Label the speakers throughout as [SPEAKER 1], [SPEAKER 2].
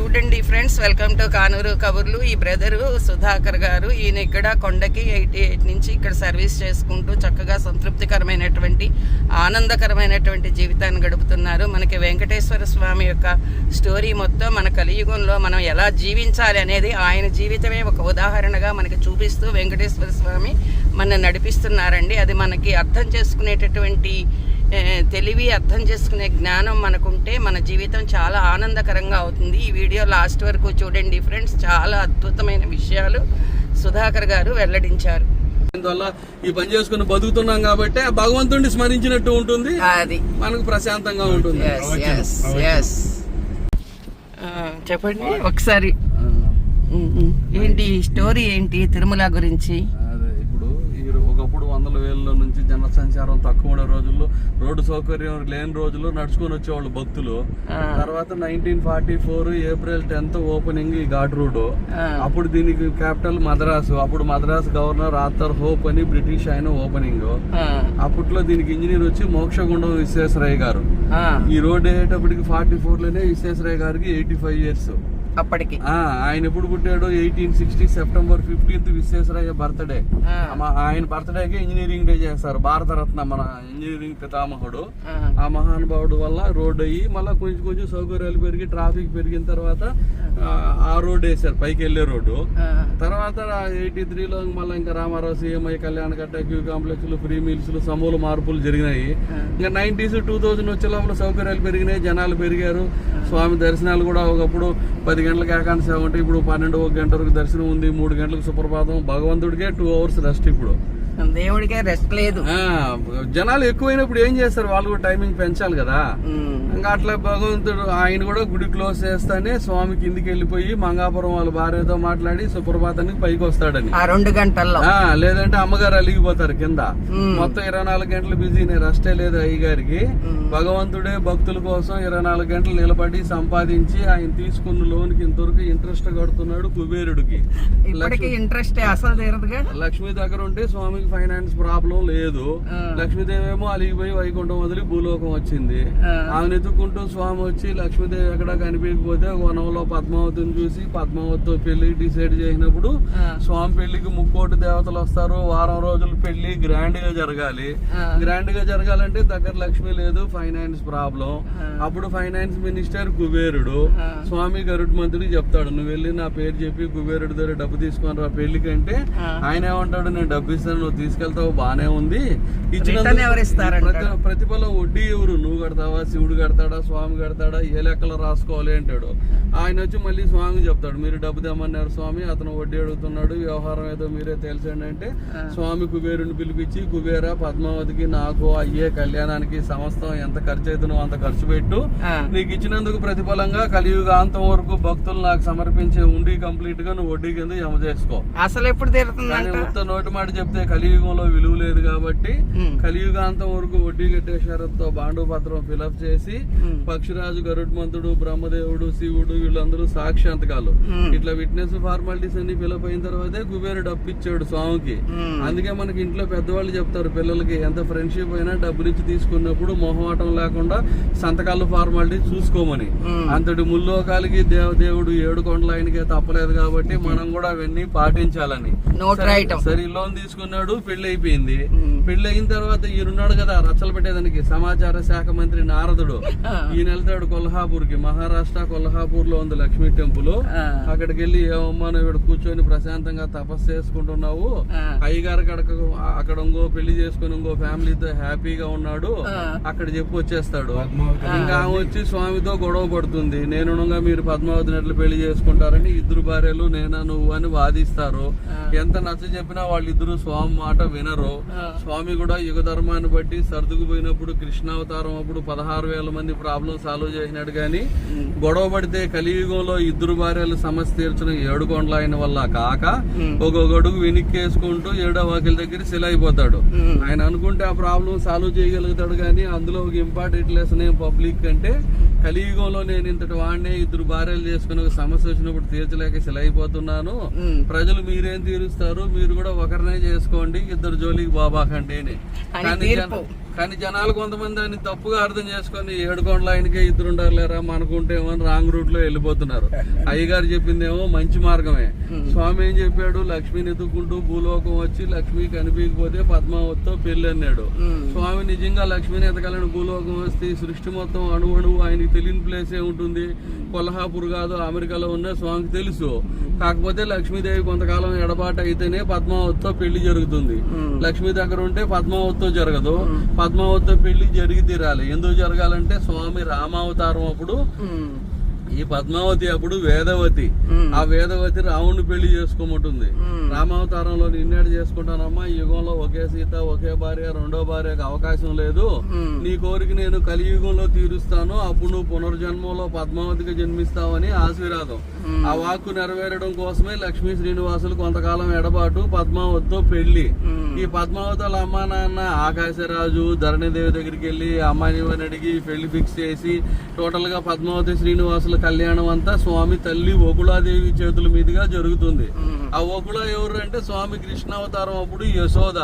[SPEAKER 1] చూడండి friends welcome to Kanuru కబుర్లు. ఈ బ్రదరు సుధాకర్ గారు ఈయన ఇక్కడ కొండకి ఎయిటీ ఎయిట్ నుంచి ఇక్కడ సర్వీస్ చేసుకుంటూ చక్కగా సంతృప్తికరమైనటువంటి ఆనందకరమైనటువంటి జీవితాన్ని గడుపుతున్నారు. మనకి వెంకటేశ్వర స్వామి యొక్క స్టోరీ మొత్తం మన కలియుగంలో మనం ఎలా జీవించాలి అనేది ఆయన జీవితమే ఒక ఉదాహరణగా మనకి చూపిస్తూ వెంకటేశ్వర స్వామి మన నడిపిస్తున్నారండి. అది మనకి అర్థం చేసుకునేటటువంటి తెలివి అర్థం చేసుకునే జ్ఞానం మనకుంటే మన జీవితం చాలా ఆనందకరంగా అవుతుంది. ఈ వీడియో లాస్ట్ వరకు చూడండి ఫ్రెండ్స్. చాలా అద్భుతమైన విషయాలు సుధాకర్ గారు వెల్లడించారు.
[SPEAKER 2] అందువల్ల ఈ పని చేసుకుని బతుకుతున్నాం కాబట్టి భగవంతుడిని స్మరించినట్టు ఉంటుంది.
[SPEAKER 1] అది.
[SPEAKER 2] మనకు ప్రశాంతంగా ఉంటుంది.
[SPEAKER 1] చెప్పండి. ఒకసారి. ఏంటి స్టోరీ ఏంటి తిరుమల గురించి
[SPEAKER 2] అదే ఇప్పుడు ఈ రో- ఒకప్పుడు వందల వేల నుంచి జన సంచారం తక్కువ ఉండే రోజుల్లో రోడ్డు సౌకర్యం లేని రోజుల్లో నడుచుకొని వచ్చేవాళ్ళు భక్తులు. తర్వాత nineteen forty four April tenth opening ఈ ఘాట్ రోడ్ అప్పుడు దీనికి క్యాపిటల్ మద్రాసు. అప్పుడు మద్రాస్ గవర్నర్ ఆర్థర్ హోప్ అని బ్రిటిష్ ఆయన ఓపెనింగ్ అప్పట్లో దీనికి ఇంజనీర్ వచ్చి మోక్షగుండం విశ్వేశ్వరయ్య గారు. ఈ రోడ్ వేసేటప్పటికి ఫార్టీ ఫోర్లోనే విశ్వేశ్వరయ్య గారికి ఎయిటీ ఫైవ్ ఇయర్స్
[SPEAKER 1] అప్పటికి.
[SPEAKER 2] ఆయన ఎప్పుడు పుట్టాడు eighteen sixty September fifteenth Visvesvaraya birthday. ఆయన బర్త్డేకి ఇంజనీరింగ్ డే చేస్తారు. భారతరత్న మన ఇంజనీరింగ్ పితామహుడు.
[SPEAKER 1] ఆ,
[SPEAKER 2] మహానుభావుడు వల్ల రోడ్ అయ్యి మళ్ళీ కొంచెం కొంచెం సౌకర్యాలు పెరిగి ట్రాఫిక్ పెరిగిన తర్వాత ఆ, రోడ్ వేశారు పైకి వెళ్ళే రోడ్డు. తర్వాత ఎయిటీ త్రీలో మళ్ళీ ఇంకా రామారావు సీఎంఐ కళ్యాణ కట్ట క్యూ కాంప్లెక్స్లు ఫ్రీ మీల్స్లు సమూల మార్పులు జరిగినాయి. ఇంకా నైన్టీస్ టూ థౌజండ్ వచ్చే లోపల సౌకర్యాలు పెరిగినాయి జనాలు పెరిగారు. స్వామి దర్శనాలు కూడా ఒకప్పుడు పది గంటలకు ఏకాంత సేవ ఇప్పుడు పన్నెండు ఒక గంట వరకు దర్శనం ఉంది మూడు గంటలకు సుప్రభాతం. భగవంతుడికే టూ అవర్స్ రెస్ట్ ఇప్పుడు.
[SPEAKER 1] దేవుడికే రెస్ట్ లేదు.
[SPEAKER 2] జనాలు ఎక్కువైనప్పుడు ఏం చేస్తారు? వాళ్ళు కూడా టైమింగ్ పెంచాలి కదా. ఇంకా అట్లా భగవంతుడు ఆయన కూడా గుడి క్లోజ్ చేస్తానే స్వామి కిందికి వెళ్ళిపోయి మంగాపురం వాళ్ళ భార్యతో మాట్లాడి సుప్రభాతానికి పైకి వస్తాడని.
[SPEAKER 1] ఆ రెండు గంటల్లో.
[SPEAKER 2] లేదంటే అమ్మగారు అలిగిపోతారు కింద. మొత్తం ఇరవై నాలుగు గంటలు బిజీనే రెస్టే లేదు అయ్యగారికి. భగవంతుడే భక్తుల కోసం ఇరవై నాలుగు గంటలు నిలబడి సంపాదించి ఆయన తీసుకున్న లోన్కి ఇంతవరకు ఇంట్రెస్ట్ కడుతున్నాడు కుబేరుడికి.
[SPEAKER 1] ఇంట్రెస్ట్ అసలు తీరదుగా?
[SPEAKER 2] లక్ష్మి దగ్గర ఉంటే స్వామికి ఫైనాన్స్ ప్రాబ్లం లేదు. లక్ష్మీదేవి ఏమో అలిగిపోయి వైకుంఠం వదిలి భూలోకం వచ్చింది.
[SPEAKER 1] ఆ,
[SPEAKER 2] ఎత్తుకుంటూ స్వామి వచ్చి లక్ష్మీదేవి ఎక్కడ కనిపించకపోతే వనంలో పద్మావతిని చూసి పద్మావతితో పెళ్ళి డిసైడ్ చేసినప్పుడు స్వామి పెళ్ళికి ముక్కోటి దేవతలు వస్తారు. వారం రోజులు పెళ్ళి గ్రాండ్గా జరగాలి. గ్రాండ్గా జరగాలంటే దగ్గర లక్ష్మి లేదు ఫైనాన్స్ ప్రాబ్లం. అప్పుడు ఫైనాన్స్ మినిస్టర్ కుబేరుడు. స్వామి గరుడ్ మంత్రికి చెప్తాడు నువ్వు వెళ్ళి నా పేరు చెప్పి కుబేరుడి దగ్గర డబ్బు తీసుకొని రా పెళ్ళికంటే
[SPEAKER 1] ఆ.
[SPEAKER 2] ఆయన ఏమంటాడు నేను డబ్బు ఇస్తాను నువ్వు తీసుకెళ్తావు బానే ఉంది? ప్రతి- ప్రతిఫలం వడ్డీ ఎవరు? నువ్వు కడతావా? శివుడు కడతాడా స్వామి కడతాడా ఏ లెక్కలు రాసుకోవాలి అంటాడు. ఆయన వచ్చి మళ్ళీ స్వామి చెప్తాడు మీరు డబ్బు తెమ్మన్నారు స్వామి అతను వడ్డీ అడుగుతున్నాడు వ్యవహారం ఏదో మీరే తెలిసండి అంటే. స్వామి కుబేరుని పిలిపించి కుబేర పద్మావతికి నాకు అయ్యే కళ్యాణానికి సమస్తం ఎంత ఖర్చు నువ్వు అంత ఖర్చు పెట్టు. నీకు ఇచ్చినందుకు ప్రతిఫలంగా కలియుగాంతం వరకు భక్తులు నాకు సమర్పించే ఉండి కంప్లీట్గా నువ్వు వడ్డీ కింద జమ చేసుకో.
[SPEAKER 1] అసలు ఎప్పుడు
[SPEAKER 2] ఉత్త నోటి మాట చెప్తే కలియుగంలో విలువ లేదు కాబట్టి కలియుగాంతం వరకు వడ్డీ కట్టే షరత్తో బాండు పత్రం ఫిలప్ చేసి పక్షిరాజు గరుడ్మంతుడు బ్రహ్మదేవుడు శివుడు వీళ్ళందరూ సాక్షాంతకాలు. ఇట్లా విట్నెస్ ఫార్మాలిటీస్ అన్ని ఫిలప్ అయిన తర్వాతే కుబేరుడు అప్పిచ్చాడు స్వామికి.
[SPEAKER 1] ఉమ్,
[SPEAKER 2] అందుకే మనకి ఇంట్లో పెద్దవాళ్ళు చెప్తారు పిల్లలకి ఎంత ఫ్రెండ్షిప్ అయినా డబ్బులు ఇచ్చి తీసుకున్నప్పుడు మొహమాటం లేకుండా సంతకాలు ఫార్మాలిటీ చూసుకోమని. అంతటి ముల్లోకాలకి దేవ దేవుడు ఏడు కొండల ఆయనకే తప్పలేదు కాబట్టి మనం కూడా అవన్నీ పాటించాలని. సరే లోన్ తీసుకున్నాడు పెళ్ళి అయిపోయింది. పెళ్ళి అయిన తర్వాత ఈయనున్నాడు కదా రచ్చలు పెట్టేదానికి సమాచార శాఖ మంత్రి నారదుడు. ఈయన వెళ్తాడు కొల్హాపూర్కి మహారాష్ట్ర కొల్హాపూర్లో ఉంది లక్ష్మీ టెంపుల్. అక్కడికి వెళ్ళి ఏమమ్మా నువ్వు ఇక్కడ కూర్చొని ప్రశాంతంగా తపస్సు చేసుకుంటున్నావు? అయ్యగారు అక్కడ అక్కడ ఇంకో పెళ్ళి చేసుకుని ఇంకో ఫ్యామిలీతో హ్యాపీగా ఉన్నాడు. అక్కడ చెప్పి వచ్చేస్తాడు. ఇంకా ఆమె వచ్చి స్వామితో గొడవ పడుతుంది. నేను మీరు పద్మావతిని ఎట్లా పెళ్ళి చేసుకుంటారని ఇద్దరు భార్యలు నేనా నువ్వు అని వాదిస్తారు. ఎంత నచ్చ చెప్పినా వాళ్ళిద్దరు స్వామి మాట వినరు.
[SPEAKER 1] ఆ.
[SPEAKER 2] స్వామి కూడా యుగ ధర్మాన్ని బట్టి సర్దుకుపోయినప్పుడు కృష్ణావతారం అప్పుడు పదహారు వేల మంది ప్రాబ్లం సాల్వ్ చేసినాడు కానీ గొడవ పడితే కలియుగంలో ఇద్దరు భార్యలు సమస్య తీర్చిన ఏడు కొండల ఆయన వల్ల కాక ఒక గడుగు వెనక్కేసుకుంటూ ఏడో వాకిల దగ్గర
[SPEAKER 1] ఉమ్,
[SPEAKER 2] ఆయన అనుకుంటే ఆ ప్రాబ్లం సాల్వ్ చేయగలుగుతాడు కానీ అందులో ఒక ఇంపార్టెంట్ లెసన్ ఏం పబ్లిక్ అంటే కలియుగంలో నేను ఇంతటి వాడినే ఇద్దరు భార్యలు చేసుకుని ఒక సమస్య వచ్చినప్పుడు తీర్చలేక
[SPEAKER 1] ఉమ్,
[SPEAKER 2] ప్రజలు మీరేం తీరుస్తారు మీరు కూడా ఒకరినే చేసుకోండి ఇద్దరు జోలికి బాబాకండి అని. కానీ జనాలు కొంతమంది దాన్ని తప్పుగా అర్థం చేసుకొని ఏడుకొండల ఆయనకే ఇద్దరు ఉండాలేరా మనకుంటేమో అని రాంగ్ రూట్లో వెళ్ళిపోతున్నారు. అయ్యగారు చెప్పిందేమో మంచి మార్గమే. స్వామి ఏం చెప్పాడు? లక్ష్మిని ఎత్తుకుంటూ భూలోకం వచ్చి లక్ష్మి కనిపించకపోతే పద్మావతితో పెళ్ళి అన్నాడు. స్వామి నిజంగా లక్ష్మిని ఎతకాలని భూలోకం వస్తే సృష్టి మొత్తం అణువణువు అణువు ఆయనకి తెలియని ప్లేస్ ఏ ఉంటుంది? కొల్హాపూర్ కాదు అమెరికాలో ఉన్న స్వామికి తెలుసు. కాకపోతే లక్ష్మీదేవి కొంతకాలం ఎడబాటు అయితేనే పద్మావతితో పెళ్ళి జరుగుతుంది. లక్ష్మి దగ్గర ఉంటే పద్మావతితో జరగదు పద్మావతితో పెళ్ళి జరిగి తీరాలి ఎందుకు జరగాలంటే స్వామి రామావతారం అప్పుడు. ఈ పద్మావతి అప్పుడు వేదవతి. ఆ వేదవతి రాముడిని పెళ్ళి చేసుకోమంటుంది. రామావతారంలో నిన్నేడు చేసుకుంటానమ్మా ఈ యుగంలో ఒకే సీత ఒకే భార్య రెండో భార్యకు అవకాశం లేదు. నీ కోరిక నేను కలియుగంలో తీరుస్తాను అప్పుడు నువ్వు పునర్జన్మలో పద్మావతికి జన్మిస్తావని ఆశీర్వాదం. ఆ వాక్కు నెరవేరడం కోసమే లక్ష్మీ శ్రీనివాసులు కొంతకాలం ఎడబాటు పద్మావతితో
[SPEAKER 1] పెళ్ళి.
[SPEAKER 2] ఈ పద్మావతి వాళ్ళ అమ్మా నాన్న ఆకాశరాజు ధరణిదేవి దగ్గరికి వెళ్ళి అమ్మాయిని అడిగి పెళ్ళి ఫిక్స్ చేసి టోటల్గా పద్మావతి శ్రీనివాసుల కళ్యాణం అంతా స్వామి తల్లి ఓకుళాదేవి చేతుల మీదుగా జరుగుతుంది. ఆ ఓకుళ ఎవరు అంటే స్వామి కృష్ణావతారం అప్పుడు యశోద.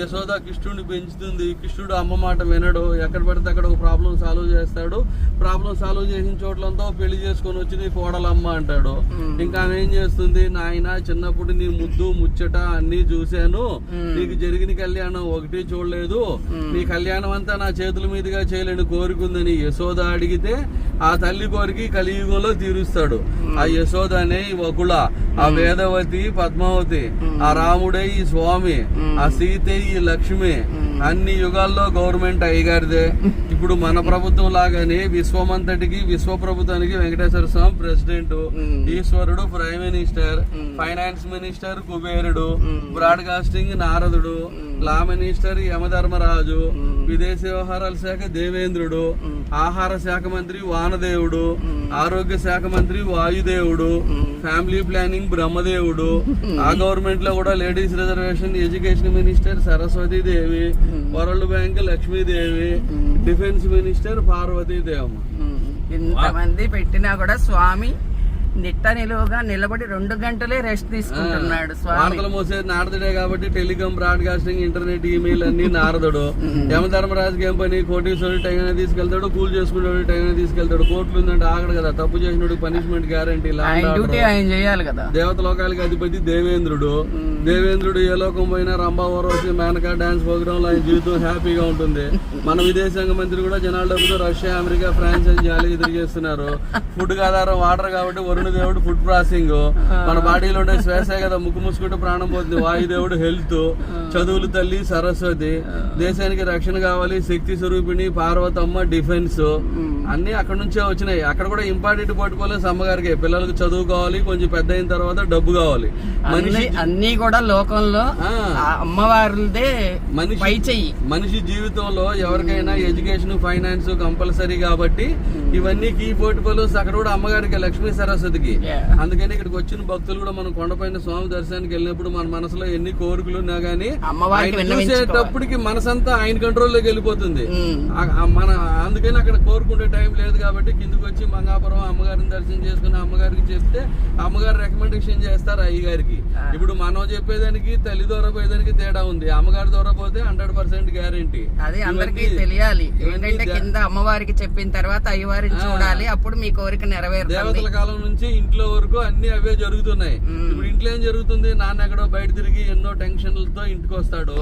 [SPEAKER 2] యశోద కృష్ణుడిని పెంచుతుంది కృష్ణుడు అమ్మ మాట వినడు ఎక్కడ పడితే అక్కడ ఒక ప్రాబ్లం సాల్వ్ చేస్తాడు ప్రాబ్లం సాల్వ్ చేసిన చోట్లంతా పెళ్ళి చేసుకొని వచ్చి నీ కోడలమ్మ అంటాడు. ఇంకా ఆమె ఏం చేస్తుంది నాయన చిన్నప్పుడు నీ ముద్దు ముచ్చట అన్ని చూశాను. నీకు జరిగిన కళ్యాణం ఒకటి చూడలేదు. నీ కళ్యాణం అంతా నా చేతుల మీదుగా చేయలేని కోరికుందని యశోద అడిగితే ఆ తల్లి కోరిక కలియుగంలో తీరుస్తాడు. ఆ యశోద అనే ఈ వకుళ ఆ వేదవతి పద్మావతి ఆ రాముడే ఈ స్వామి ఆ సీతే ఈ లక్ష్మి. అన్ని యుగాల్లో గవర్నమెంట్ అయ్యగారిదే. ఇప్పుడు మన ప్రభుత్వం లాగానే విశ్వమంతటికి విశ్వ ప్రభుత్వానికి వెంకటేశ్వర స్వామి ప్రెసిడెంట్. ఈశ్వరుడు ప్రైమ్ మినిస్టర్. ఫైనాన్స్ మినిస్టర్ కుబేరుడు. బ్రాడ్కాస్టింగ్ నారదుడు లా మినిస్టర్ యమధర్మరాజు విదేశీ వ్యవహారాల శాఖ దేవేంద్రుడు. ఆహార శాఖ మంత్రి వానదేవుడు. ఆరోగ్య శాఖ మంత్రి వాయుదేవుడు. ఫ్యామిలీ ప్లానింగ్ బ్రహ్మదేవుడు ఆ గవర్నమెంట్లో కూడా ladies reservation education minister Saraswati Devi world bank Lakshmidevi defence minister Parvati Devamma
[SPEAKER 1] um. ఇంతమంది పెట్టినా కూడా స్వామి నిట్ట నిలువుగా నిలబడి రెండు గంటలే రెస్ట్ తీసుకుంటున్నాడు
[SPEAKER 2] వార్తలు మోసేది నారదుడే కాబట్టి టెలికాం బ్రాడ్కాస్టింగ్ ఇంటర్నెట్ ఈమెయిల్ అన్ని నారదుడు. యమధర్మరాజుకి ఏం పని కోటీశ్వరుడు టైం తీసుకెళ్తాడు కూల్ చేసుకునేవాడు టైం తీసుకెళ్తాడు. కోర్టులు ఉందంటే ఆగడు కదా తప్పు చేసినోడు పనిష్మెంట్ గ్యారంటీ
[SPEAKER 1] డ్యూటీ ఆయన చేయాలి కదా.
[SPEAKER 2] దేవత లోకాలకి అధిపతి దేవేంద్రుడు. దేవేంద్రుడు ఏ లోకం పోయినా రంభా ఓరోసి మేనకా డాన్స్ ప్రోగ్రామ్లో ఆయన జీవితం హ్యాపీగా ఉంటుంది. మన విదేశాంగ మంత్రి కూడా జనాల డబ్బుతో రష్యా అమెరికా ఫ్రాన్స్ అని జాలీగా తిరిగేస్తున్నారు. ఫుడ్ ఆధారం వాటర్ కాబట్టి వరుణ దేవుడు ఫుడ్ ప్రాసెసింగ్. మన బాడీలో ఉండే శ్వాసే కదా ముక్కు ముసుకుంటే ప్రాణం పోతుంది. వాయుదేవుడు హెల్త్. చదువులు తల్లి సరస్వతి. దేశానికి రక్షణ కావాలి శక్తి స్వరూపిణి పార్వతమ్మ డిఫెన్స్. అన్ని అక్కడ నుంచే వచ్చినాయి. అక్కడ కూడా ఇంపార్టెంట్ పట్టుకోలేదు అమ్మగారికి. పిల్లలకు చదువు కావాలి కొంచెం పెద్ద అయిన తర్వాత డబ్బు కావాలి. మనిషి
[SPEAKER 1] అన్ని కూడా లోకంలో అమ్మవారిదే
[SPEAKER 2] మనిషి మనిషి జీవితంలో ఎవరికైనా ఎడ్యుకేషన్ ఫైనాన్స్ కంపల్సరీ కాబట్టి ఇవన్నీ కీ పోర్ట్ఫోలియోస్ అక్కడ కూడా అమ్మగారికి లక్ష్మీ సరస్వతికి. అందుకని ఇక్కడికి వచ్చిన భక్తులు కూడా మనం కొండపైన స్వామి దర్శనానికి వెళ్ళినప్పుడు మన మనసులో ఎన్ని కోరికలు ఉన్నా గానీ. చూసేటప్పటికి మనసంతా ఆయన కంట్రోల్లోకి వెళ్ళిపోతుంది. మన అందుకని అక్కడ కోరుకుంటే టైం లేదు కాబట్టి కిందకి వచ్చి మంగాపురం అమ్మగారిని దర్శనం చేసుకుని అమ్మగారికి చెప్తే అమ్మగారు రికమెండేషన్ చేస్తారు అయ్యగారికి ఇప్పుడు మనం చెప్పేదానికి తల్లి ద్వారా పోయేదానికి తేడా ఉంది. అమ్మగారి ద్వారా పోతే హండ్రెడ్ పర్సెంట్ గ్యారంటీ
[SPEAKER 1] అది అందరికీ తెలియాలి. ఏంటంటే కింద అమ్మవారికి చెప్పిన తర్వాత అయ్యవారిని చూడాలి. అప్పుడు మీ కోరిక నెరవేరుతుంది.
[SPEAKER 2] దేవతల కాలం నుంచి ఇంట్లో వరకు అన్ని అవే జరుగుతున్నాయి. ఇప్పుడు ఇంట్లో ఏం జరుగుతుంది? నాన్న ఎక్కడో బయట తిరిగి ఎన్నో టెన్షన్లతో ఇంటికి వస్తాడు.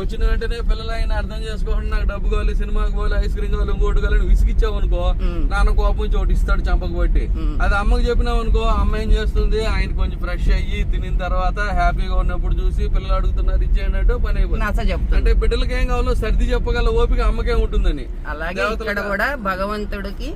[SPEAKER 2] వచ్చిన వెంటనే పిల్లలు ఆయన అర్థం చేసుకోకుండా నాకు డబ్బు కావాలి సినిమాకి పోవాలి ఐస్ క్రీమ్ కావాలి ఇంకోటి కావాలి విసిగిచ్చావు అనుకో
[SPEAKER 1] మ్మ్.
[SPEAKER 2] నాన్న కోపం ఒకటి ఇస్తాడు చంపకు బట్టి
[SPEAKER 1] మ్మ్.
[SPEAKER 2] అది అమ్మకి చెప్పినావు అనుకో అమ్మ ఏం చేస్తుంది? ఆయన కొంచెం ఫ్రెష్ అయ్యి తినిన తర్వాత హ్యాపీగా ఉన్నప్పుడు చూసి పిల్లలు అడుగుతున్నారు ఇచ్చేయనట్టు పని అయిపోతుంది. అంటే బిడ్డలకి ఏం కావాలో సర్ది చెప్పగల ఓపిక అమ్మకే ఉంటుందని.
[SPEAKER 1] అలాగే ఇక్కడ కూడా భగవంతుడికి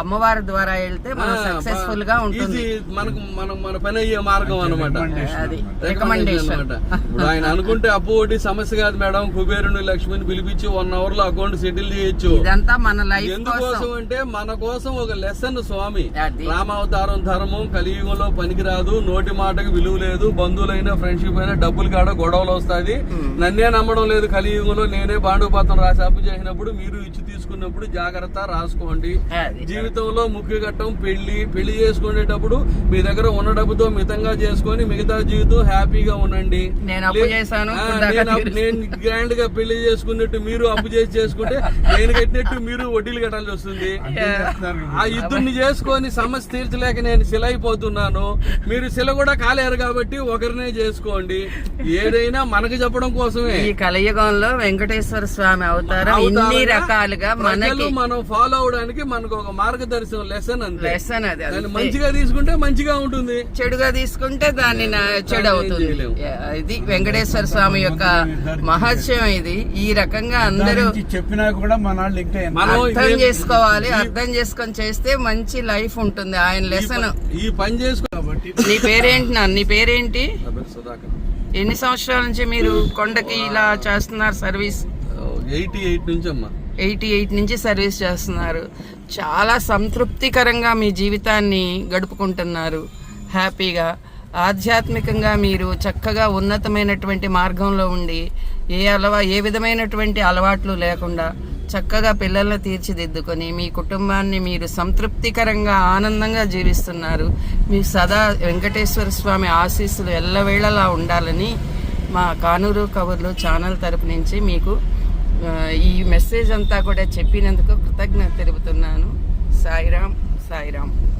[SPEAKER 1] అమ్మవారి ద్వారా వెళ్తే మనం సక్సెస్ఫుల్గా ఉంటుంది.
[SPEAKER 2] మనకు మనం మన పని అయ్యే మార్గం అనమాట
[SPEAKER 1] అది
[SPEAKER 2] రికమెండేషన్. ఇప్పుడు ఆయన అనుకుంటే అప్పు ఒకటి సమస్య కాదు మేడం. కుబేరుని లక్ష్మిని పిలిపించి వన్ అవర్లో అకౌంట్ సెటిల్ చేయొచ్చు.
[SPEAKER 1] ఇదంతా మన లైఫ్ కోసం.
[SPEAKER 2] ఎందుకోసం అంటే మన కోసం ఒక లెసన్ స్వామి. రామావతారం ధర్మం కలియుగంలో పనికిరాదు. నోటి మాటకు విలువ లేదు. బంధువులైనా ఫ్రెండ్షిప్ అయినా డబ్బులు కాడ గొడవలు వస్తాది నన్నే నమ్మడం లేదు కలియుగంలో. నేనే బాండుపాత్రం రాసి అప్పు చేసినప్పుడు మీరు ఇచ్చి తీసుకున్నప్పుడు జాగ్రత్త రాసుకోండి. జీవితంలో ముఖ్య ఘట్టం పెళ్ళి. పెళ్ళి చేసుకునేటప్పుడు మీ దగ్గర ఉన్న డబ్బుతో మితంగా చేసుకొని మిగతా జీవితం హ్యాపీగా ఉండండి.
[SPEAKER 1] నేను
[SPEAKER 2] గ్రాండ్గా పెళ్ళి చేసుకున్నట్టు మీరు అప్పు చేసి చేసుకుంటే నేను కట్టినట్టు మీరు వడ్డీలు కట్టాల్సి వస్తుంది. ఆ ఇద్దరిని చేసుకొని సమస్య తీర్చలేక నేను శిల అయిపోతున్నాను మీరు శిల కూడా కాలేరు కాబట్టి ఒకరినే చేసుకోండి. ఏదైనా మనకు చెప్పడం కోసమే.
[SPEAKER 1] ఈ కలియుగంలో వెంకటేశ్వర స్వామి అవతారం ఇన్ని రకాలుగా మనకి
[SPEAKER 2] మనం ఫాలో అవడానికి మనకు ఒక మార్గదర్శనం లెసన్ అంతే.
[SPEAKER 1] లెసన్ అది
[SPEAKER 2] దాన్ని
[SPEAKER 1] అంతే.
[SPEAKER 2] మంచిగా తీసుకుంటే మంచిగా ఉంటుంది.
[SPEAKER 1] చెడుగా తీసుకుంటే దాన్ని నా- చెడు అవుతుంది ఇది వెంకటేశ్వర స్వామి యొక్క మహత్యం ఇది. ఈ రకంగా అందరూ
[SPEAKER 3] చెప్పినా కూడా మన
[SPEAKER 1] అర్థం చేసుకోవాలి అర్థం చేసుకొని చేస్తే మంచి లైఫ్ ఉంటుంది. ఆయన లెసన్
[SPEAKER 2] ఈ పని చేసుకో
[SPEAKER 3] కాబట్టి
[SPEAKER 1] నీ పేరేంటి నా నీ పేరేంటి ఎన్ని సంవత్సరాల నుంచి మీరు కొండకి ఇలా చేస్తున్నారు సర్వీస్?
[SPEAKER 2] ఎయిటీ ఎయిట్ నుంచి అమ్మా.
[SPEAKER 1] ఎయిటీ ఎయిట్ నుంచి సర్వీస్ చేస్తున్నారు. చాలా సంతృప్తికరంగా మీ జీవితాన్ని గడుపుకుంటున్నారు. హ్యాపీగా ఆధ్యాత్మికంగా మీరు చక్కగా ఉన్నతమైనటువంటి మార్గంలో ఉండి ఏ అలవా ఏ విధమైనటువంటి అలవాట్లు లేకుండా చక్కగా పిల్లల్ని తీర్చిదిద్దుకొని మీ కుటుంబాన్ని మీరు సంతృప్తికరంగా ఆనందంగా జీవిస్తున్నారు. మీ సదా వెంకటేశ్వర స్వామి ఆశీస్సులు ఎల్లవేళలా ఉండాలని మా కానూరు కవర్లు ఛానల్ తరపు నుంచి మీకు ఈ మెసేజ్ అంతా కూడా చెప్పినందుకు కృతజ్ఞత తెలుపుతున్నాను. సాయిరామ్ సాయిరామ్.